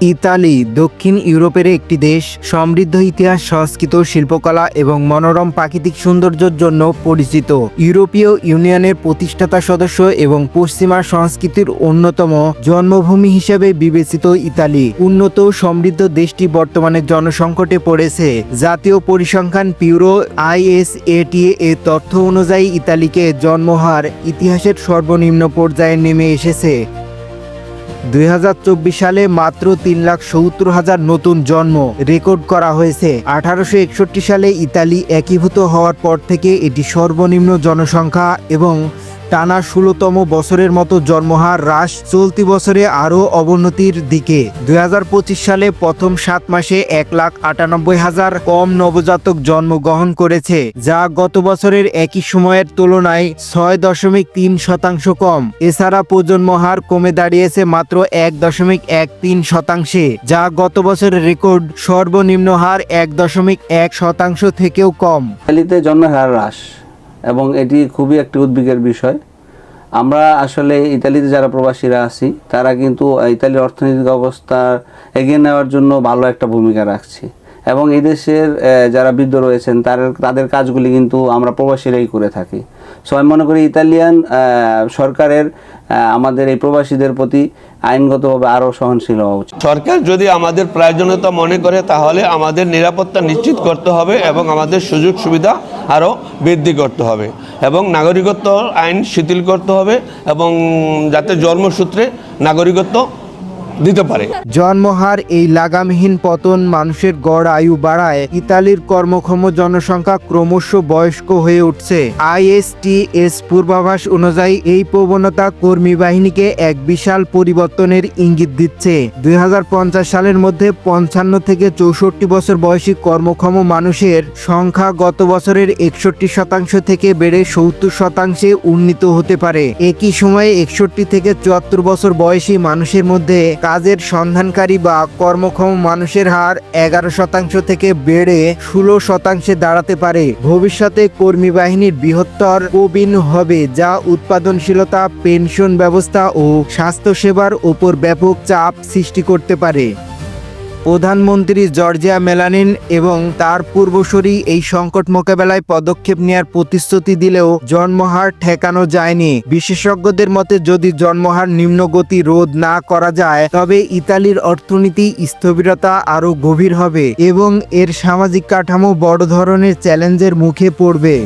Italy, দক্ষিণ ইউরোপের একটি দেশ, সমৃদ্ধ ইতিহাস, সংস্কৃত শিল্পকলা এবং মনোরম প্রাকৃতিক সৌন্দর্যের জন্য পরিচিত। ইউরোপীয় ইউনিয়নের প্রতিষ্ঠাতা সদস্য এবং পশ্চিমা সংস্কৃতির অন্যতম জন্মভূমি হিসেবে বিবেচিত ইতালি। উন্নত সমৃদ্ধ দেশটি বর্তমানে জনসংকটে পড়েছে। জাতীয় পরিসংখ্যান ব্যুরো আইএসএটি এর তথ্য অনুযায়ী ইতালিকে জন্মহার ইতিহাসের সর্বনিম্ন পর্যায়ে নেমে এসেছে। দুই হাজার চব্বিশ সালে মাত্র তিন লাখ সত্তর হাজার নতুন জন্ম রেকর্ড করা হয়েছে। আঠারোশো একষট্টি সালে ইতালি একীভূত হওয়ার পর থেকে এটি সর্বনিম্ন জনসংখ্যা এবং টানা ষোলোতম বছরের মতো জন্মহার হ্রাস চলতি বছরে আরও অবনতির দিকে। দু হাজার পঁচিশ সালে প্রথম সাত মাসে এক লাখ আটানব্বই হাজার কম নবজাতক জন্মগ্রহণ করেছে, যা গত বছরের একই সময়ের তুলনায় ছয় দশমিক তিন শতাংশ কম। এছাড়া প্রজন্ম হার কমে দাঁড়িয়েছে মাত্র এক দশমিক এক তিন শতাংশে, যা গত বছরের রেকর্ড সর্বনিম্ন হার এক দশমিক এক শতাংশ থেকেও কম। ইতালিতে জন্মের হার হ্রাস। এবং এটি খুবই একটি উদ্বেগের বিষয়। আমরা আসলে ইতালিতে যারা প্রবাসীরা আছি, তারা কিন্তু ইতালির অর্থনৈতিক অবস্থা এগিয়ে নেওয়ার জন্য ভালো একটা ভূমিকা রাখছি। এবং এই দেশের যারা বৃদ্ধ রয়েছেন, তার, তাদের কাজগুলি কিন্তু আমরা প্রবাসীরাই করে থাকি। সো আমি মনে করি ইতালিয়ান সরকারের আমাদের এই প্রবাসীদের প্রতি আইনগতভাবে আরও সহনশীল হওয়া উচিত। সরকার যদি আমাদের প্রয়োজনীয়তা মনে করে, তাহলে আমাদের নিরাপত্তা নিশ্চিত করতে হবে এবং আমাদের সুযোগ সুবিধা আরও বৃদ্ধি করতে হবে এবং নাগরিকত্ব আইন শিথিল করতে হবে এবং যাতে জন্মসূত্রে নাগরিকত্ব দিতে পারে। জন্মহার এই লাগামহীন পতন মানুষের গড় আয়ু বাড়ায়, ইতালির কর্মক্ষম জনসংখ্যা ক্রমশ বয়স্ক হয়ে উঠছে। আইএসটিএস পূর্বাভাস অনুযায়ী এই প্রবণতা কর্মী বাহিনীকে এক বিশাল পরিবর্তনের ইঙ্গিত দিচ্ছে। দুই হাজার পঞ্চাশ সালের মধ্যে পঞ্চান্ন থেকে চৌষট্টি বছর বয়সী কর্মক্ষম মানুষের সংখ্যা গত বছরের একষট্টি শতাংশ থেকে বেড়ে সত্তর শতাংশে উন্নীত হতে পারে। একই সময়ে একষট্টি থেকে চুয়াত্তর বছর বয়সী মানুষের মধ্যে কাজের সন্ধানকারী বা কর্মক্ষম মানুষের হার এগারো শতাংশ থেকে বেড়ে ষোলো শতাংশে দাঁড়াতে পারে। ভবিষ্যতে কর্মী বাহিনীর বৃহত্তর প্রবীণ হবে, যা উৎপাদনশীলতা, পেনশন ব্যবস্থা ও স্বাস্থ্যসেবার ওপর ব্যাপক চাপ সৃষ্টি করতে পারে। প্রধানমন্ত্রী জর্জিয়া মেলানিন এবং তার পূর্বসূরি এই সংকট মোকাবেলায় পদক্ষেপ নেওয়ার প্রতিশ্রুতি দিলেও জন্মহার ঠেকানো যায়নি। বিশেষজ্ঞদের মতে, যদি জন্মহার নিম্নগতি রোধ না করা যায়, তবে ইতালির অর্থনীতি স্থবিরতা আরও গভীর হবে এবং এর সামাজিক কাঠামো বড় ধরনের চ্যালেঞ্জের মুখে পড়বে।